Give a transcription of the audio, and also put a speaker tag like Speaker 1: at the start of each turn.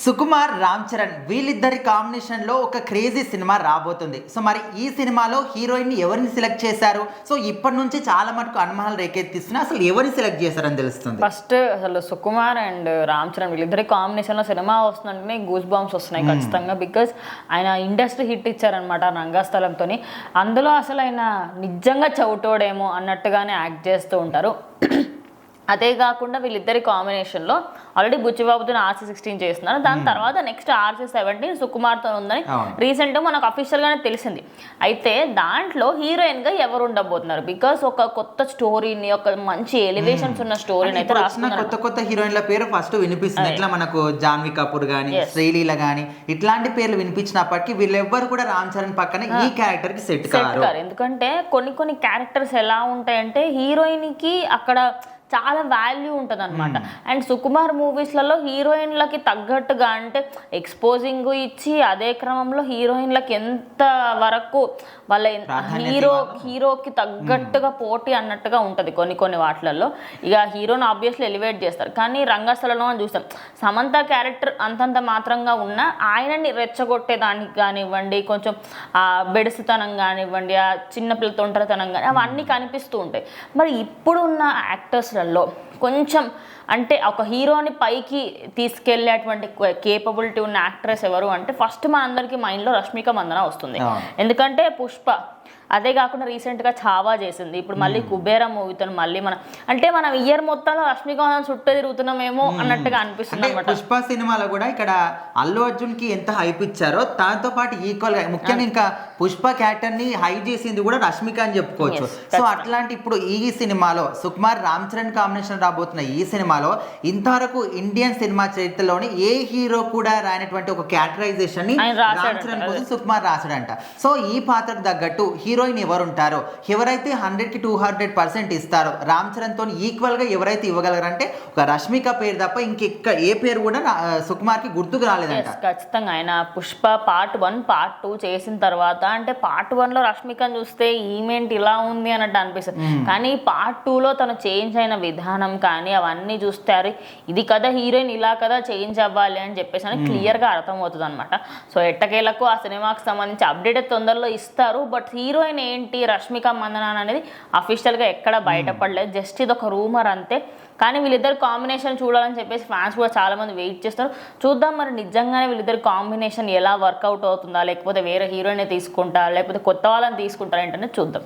Speaker 1: సుకుమార్ రామ్ చరణ్ వీళ్ళిద్దరి కాంబినేషన్లో ఒక క్రేజీ సినిమా రాబోతుంది. సో మరి ఈ సినిమాలో హీరోయిన్ ఎవరిని సెలెక్ట్ చేశారు? సో ఇప్పటి నుంచి చాలా మటుకు అనుమానాలు రేకెత్తిస్తున్నా అసలు ఎవరిని సెలెక్ట్ చేశారని తెలుస్తుంది?
Speaker 2: ఫస్ట్ అసలు సుకుమార్ అండ్ రామ్ చరణ్ వీళ్ళిద్దరి కాంబినేషన్లో సినిమా వస్తుందంటే గూస్ బాంబ్స్ వస్తున్నాయి ఖచ్చితంగా బికాస్ ఆయన ఇండస్ట్రీ హిట్ ఇచ్చారనమాట రంగస్థలంతో అందులో అసలు ఆయన నిజంగా చౌటోడేమో అన్నట్టుగానే యాక్ట్ చేస్తూ ఉంటారు. అదే కాకుండా వీళ్ళిద్దరి కాంబినేషన్లో ఆల్రెడీ బుచ్చిబాబుతో ఆర్సీ సిక్స్టీన్ చేస్తున్నారు. దాని తర్వాత నెక్స్ట్ ఆర్సీ సెవెంటీన్ సుకుమార్తో ఉందని. రీసెంట్గా మనకు అఫీషియల్గానే తెలిసింది. అయితే దాంట్లో హీరోయిన్గా ఎవరు ఉండబోతున్నారు? బికాస్ ఒక కొత్త స్టోరీని ఒక మంచి ఎలివేషన్స్ ఉన్న స్టోరీని అయితే
Speaker 1: కొత్త కొత్త హీరోయిన్ల పేరు ఫస్ట్ వినిపిస్తుంది. ఇట్లా మనకు జాన్వీ కపూర్ గానీ శ్రీలీల గానీ ఇట్లాంటి పేర్లు వినిపించినప్పటికీ వీళ్ళెవ్వరు కూడా రామ్ చరణ్ పక్కన ఈ క్యారెక్టర్కి సెట్ కారు.
Speaker 2: ఎందుకంటే కొన్ని కొన్ని క్యారెక్టర్స్ ఎలా ఉంటాయంటే హీరోయిన్కి అక్కడ చాలా వాల్యూ ఉంటుంది అనమాట అండ్ సుకుమార్ మూవీస్లలో హీరోయిన్లకి తగ్గట్టుగా అంటే ఎక్స్పోజింగ్ ఇచ్చి అదే క్రమంలో హీరోయిన్లకి ఎంత వరకు వాళ్ళ హీరో. హీరోకి తగ్గట్టుగా పోటీ అన్నట్టుగా ఉంటుంది కొన్ని కొన్ని వాటిలలో. ఇక హీరోని ఆబ్వియస్లీ ఎలివేట్ చేస్తారు. కానీ రంగస్థలంలో చూస్తాం. సమంత క్యారెక్టర్ అంతంత మాత్రంగా ఉన్న ఆయనని రెచ్చగొట్టేదానికి కానివ్వండి కొంచెం ఆ బెడిసితనం కానివ్వండి ఆ చిన్నపిల్ల తొంటరితనం కానీ అవన్నీ కనిపిస్తూ ఉంటాయి. మరి ఇప్పుడున్న యాక్టర్స్లలో కొంచెం అంటే ఒక హీరోని పైకి తీసుకెళ్ళేటువంటి కేపబిలిటీ ఉన్న యాక్ట్రెస్ ఎవరు అంటే ఫస్ట్ మన అందరికి మైండ్లో రష్మిక మందన వస్తుంది. ఎందుకంటే పుష్ప అదే కాకుండా రీసెంట్గా ఛావా చేసింది. ఇప్పుడు మళ్ళీ కుబేరా మూవీతో మళ్ళీ మనం అంటే మనం ఇయర్ మొత్తంలో రష్మికాంత్ చుట్టూ తిరుగుతున్నామేమో అన్నట్టుగా అనిపిస్తుంది అనమాట
Speaker 1: పుష్ప సినిమాలో కూడా ఇక్కడ అల్లు అర్జున్కి ఎంత హైప్ ఇచ్చారో దాంతో పాటు ఈక్వల్గా ముఖ్యంగా ఇంకా పుష్ప క్యారెక్టర్ని హై చేసింది కూడా రష్మిక అని చెప్పుకోవచ్చు. సో అట్లాంటి ఇప్పుడు ఈ సినిమాలో సుకుమార్ రామ్ చరణ్ కాంబినేషన్ రాబోతున్న ఈ సినిమాలో ఇంతవరకు ఇండియన్ సినిమా చరిత్రలోని ఏ హీరో కూడా రానటువంటి ఒక క్యారెక్టరైజేషన్ని చరణ్ కోసం సుకుమార్ రాశాడంట. సో ఈ పాత్రకు తగ్గట్టు హీరోయిన్ ఎవరు ఉంటారో ఎవరైతే హండ్రెడ్కి టూ హండ్రెడ్ పర్సెంట్ ఇస్తారో రామ్ చరణ్తో ఈక్వల్గా ఎవరైతే ఇవ్వగలరంటే ఒక రష్మిక పేరు తప్ప ఇంకెక్క ఏ పేరు కూడా సుకుమార్కి గుర్తుకు రాలేదంట.
Speaker 2: ఖచ్చితంగా. ఆయన Pushpa part one part two చేసిన తర్వాత అంటే పార్ట్ వన్లో రష్మికను చూస్తే ఈమెంట్ ఇలా ఉంది అన్నట్టు అనిపిస్తుంది. కానీ పార్ట్ టూలో తను చేంజ్ అయిన విధానం కానీ అవన్నీ చూస్తే అరే ఇది కదా హీరోయిన్ ఇలా కదా చేంజ్ అవ్వాలి అని చెప్పేసి అని క్లియర్గా అర్థమవుతుంది అనమాట సో ఎట్టకేలకు ఆ సినిమాకి సంబంధించి అప్డేట్ తొందరలో ఇస్తారు. బట్ హీరోయిన్ ఏంటి రష్మిక మందన అనేది అఫీషియల్గా ఎక్కడ బయటపడలేదు. జస్ట్ ఇది ఒక రూమర్ అంతే. కానీ వీళ్ళిద్దరు కాంబినేషన్ చూడాలని చెప్పేసి ఫ్యాన్స్ కూడా చాలా మంది వెయిట్ చేస్తారు చూద్దాం మరి నిజంగానే వీళ్ళిద్దరు కాంబినేషన్ ఎలా వర్కౌట్ అవుతుందా లేకపోతే వేరే హీరోయిన్ తీసుకుంటా లేకపోతే కొత్త వాళ్ళని తీసుకుంటారా ఏంటనే చూద్దాం.